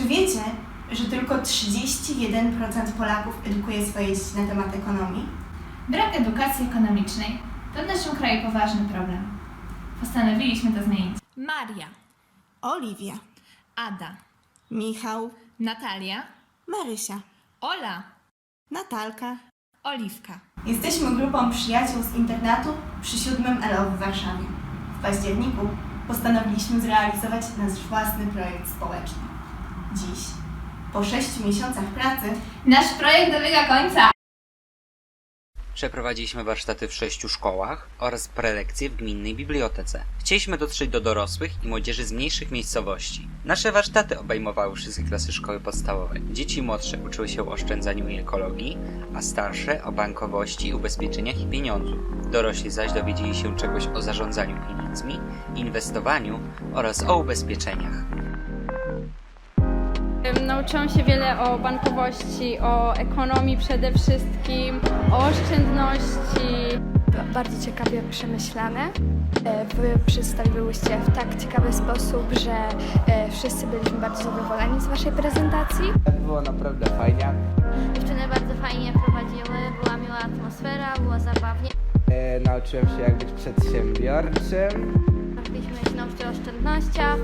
Czy wiecie, że tylko 31% Polaków edukuje swoje dzieci na temat ekonomii? Brak edukacji ekonomicznej to w naszym kraju poważny problem. Postanowiliśmy to zmienić. Maria, Oliwia, Ada, Michał, Natalia, Marysia, Ola, Natalka. Oliwka. Jesteśmy grupą przyjaciół z internatu przy 7 LO w Warszawie. W październiku postanowiliśmy zrealizować nasz własny projekt społeczny. Dziś, po 6 miesiącach pracy, Nasz projekt dobiega końca. Przeprowadziliśmy warsztaty w sześciu szkołach oraz prelekcje w gminnej bibliotece. Chcieliśmy dotrzeć do dorosłych i młodzieży z mniejszych miejscowości. Nasze warsztaty obejmowały wszystkie klasy szkoły podstawowej. Dzieci młodsze uczyły się o oszczędzaniu i ekologii, a starsze o bankowości, ubezpieczeniach i pieniądzu. Dorośli zaś dowiedzieli się czegoś o zarządzaniu pieniędzmi, inwestowaniu oraz o ubezpieczeniach. Nauczyłam się wiele o bankowości, o ekonomii przede wszystkim, o oszczędności. bardzo ciekawie przemyślane. E, Wy przedstawiłyście w tak ciekawy sposób, że e, wszyscy byliśmy bardzo zadowoleni z Waszej prezentacji. Było naprawdę fajnie. Dziewczyny bardzo fajnie prowadziły, była miła atmosfera, było zabawnie. E, nauczyłem się jak być przedsiębiorczym. Się nauczyć o oszczędnościach,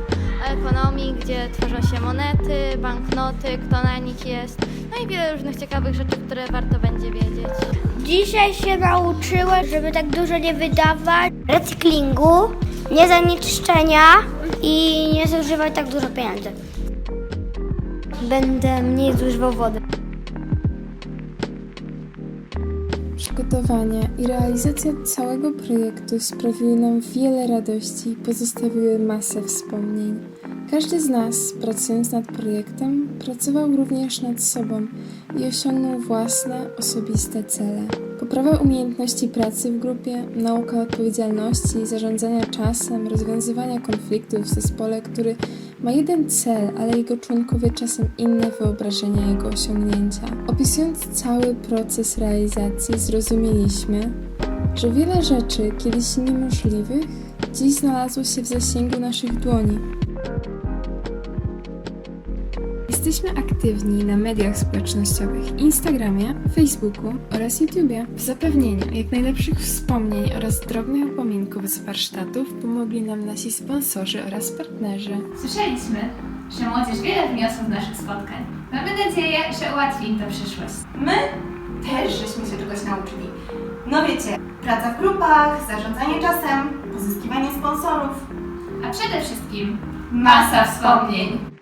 o ekonomii, gdzie tworzą się monety, banknoty, kto na nich jest, no i wiele różnych ciekawych rzeczy, które warto będzie wiedzieć. Dzisiaj się nauczyłem, żeby tak dużo nie wydawać, recyklingu, nie zanieczyszczenia i nie zużywać tak dużo pieniędzy. Będę mniej zużywał wody. Przygotowanie i realizacja całego projektu sprawiły nam wiele radości i pozostawiły masę wspomnień. Każdy z nas, pracując nad projektem, pracował również nad sobą i osiągnął własne, osobiste cele. Poprawa umiejętności pracy w grupie, nauka odpowiedzialności, zarządzania czasem, rozwiązywania konfliktów w zespole, który ma jeden cel, ale jego członkowie czasem inne wyobrażenia jego osiągnięcia. Opisując cały proces realizacji, zrozumieliśmy, że wiele rzeczy kiedyś niemożliwych dziś znalazło się w zasięgu naszych dłoni. Jesteśmy aktywni na mediach społecznościowych Instagramie, Facebooku oraz YouTubie. W zapewnieniu jak najlepszych wspomnień oraz drobnych upominków z warsztatów pomogli nam nasi sponsorzy oraz partnerzy. Słyszeliśmy, że młodzież wiele wniosła z naszych spotkań. Mamy nadzieję, że ułatwi im to przyszłość. my też żeśmy się czegoś nauczyli. No wiecie, praca w grupach, zarządzanie czasem, pozyskiwanie sponsorów. A przede wszystkim masa wspomnień.